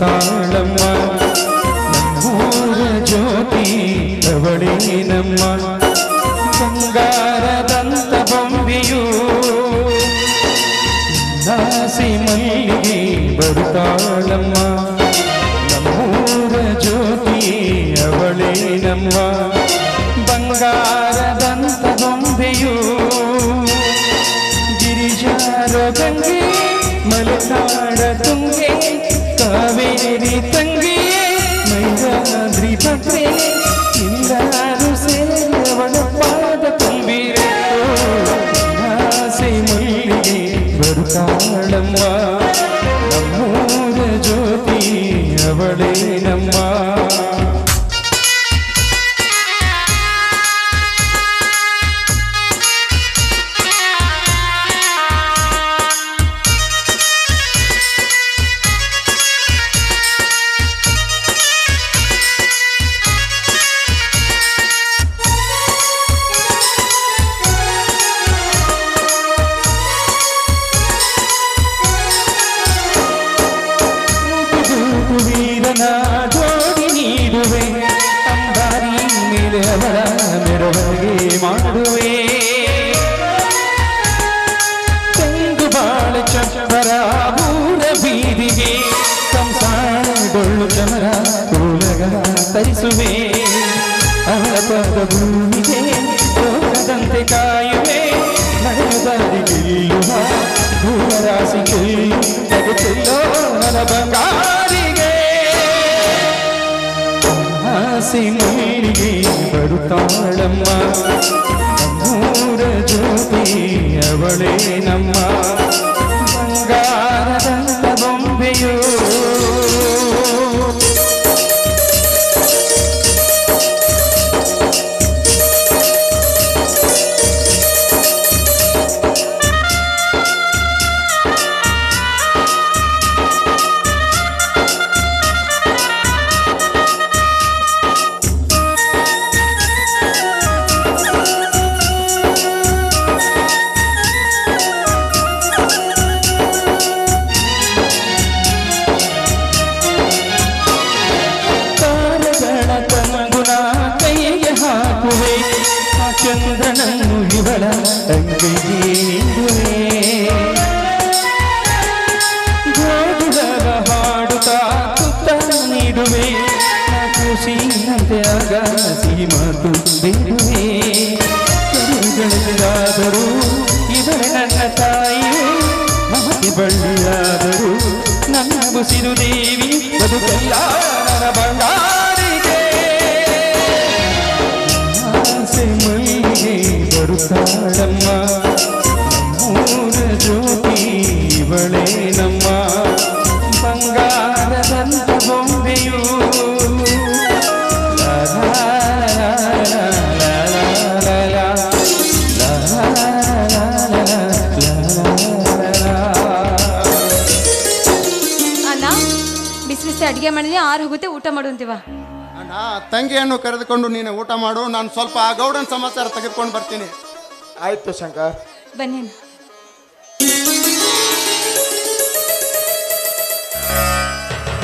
తాళమ్మ నమ్మూర జ్యోతి ఎవడేనమ్మ ಬಂಗಾರದಂತ ಬೊಂಬಿಯು ದಾಸಿ ಮಲ್ಲಿಗೆ ಬರುತ್ತಾಳಮ್ಮ ನಮ್ಮೂರ ಜ್ಯೋತಿ ಅವಳೇ ನಮ್ಮ ಬಂಗಾರದಂತ ಬೊಂಬೆಯು ಗಿರಿಜಾರ ಗಂಗೆ மலைநாட துங்கே காவேரி தங்கியே மைதாதிரி பற்றே இல்லாது சேவன பாத தும்பிரே. ஆசை மல்லிகே ஒரு காலம்மா நம்மூர ஜோதி அவளே நம்மா. ಊರ ಬೀದಿಗೆ ಸಂಸಾರಗೊಳ್ಳು ಚಮರ ಕೂಲಗಳ ತರಿಸುವೆ ಅವಳ ಪದ ಭೂಮಿಗೆ ಹೋಗದಂತೆ ಕಾಯುವೆ ನಡೆದಾರಿ ಗೆಲ್ಲುವ ಭೂಮರಾಶಿ ಗೆಲ್ಲು ಜಗತ್ತೆಲ್ಲೋ ನನ್ನ ಬಂಗಾರಿಗೆ ಆಸೆ ಮೈಲಿಗೆ ಬರುತ್ತಾಳಮ್ಮ ನಮ್ಮೂರ ಜ್ಯೋತಿ ಅವಳೇ ನಮ್ಮ ಚಂದ್ರನನ್ನು ಇವಳ ತಂಗಿಗೆ ಗೋಧುರದ ಹಾಡುತ್ತಾ ತುತ್ತ ನೀಡುವೆ. ಖುಷಿಯಂತೆ ಆಗ ಸಿಹಿ ಮಾತು ಬೇಡುವೆ. ಕರುಗಳಿಗಾದರೂ ಇವಳೆ ನನ್ನ ತಾಯಿಯೇ. ಮಮತೆ ಬಳ್ಳಿಯಾದರೂ ನನ್ನ ಬುಸಿರು ದೇವಿ. ಬದುಕೆಲ್ಲ, ನನ್ನ ಬಂಗಾರಿಗೆ ಬರುತ್ತಾಳಮ್ಮ ಮೂರ ಜ್ಯೋತಿ ಇವಳೇ ನಮ್ಮ ಬಂಗಾರದಂತ ಬೊಂಬೆಯು ಅಣ್ಣ ಬಿಸಿ ಬಿಸಿ ಅಡುಗೆ ಮಾಡಿದ್ರೆ ಆರು ಹೋಗುತ್ತೆ ಊಟ ಮಾಡು ಅಂತೀವ ಅಣ್ಣ ತಂಗಿಯನ್ನು ಕರೆದುಕೊಂಡು ನೀನು ಊಟ ಮಾಡು ನಾನು ಸ್ವಲ್ಪ ಆ ಗೌಡನ ಸಮಾಚಾರ ತೆಗೆದುಕೊಂಡು ಬರ್ತೀನಿ. ಆಯ್ತು ಶಂಕರ್. ಬನ್ನಿ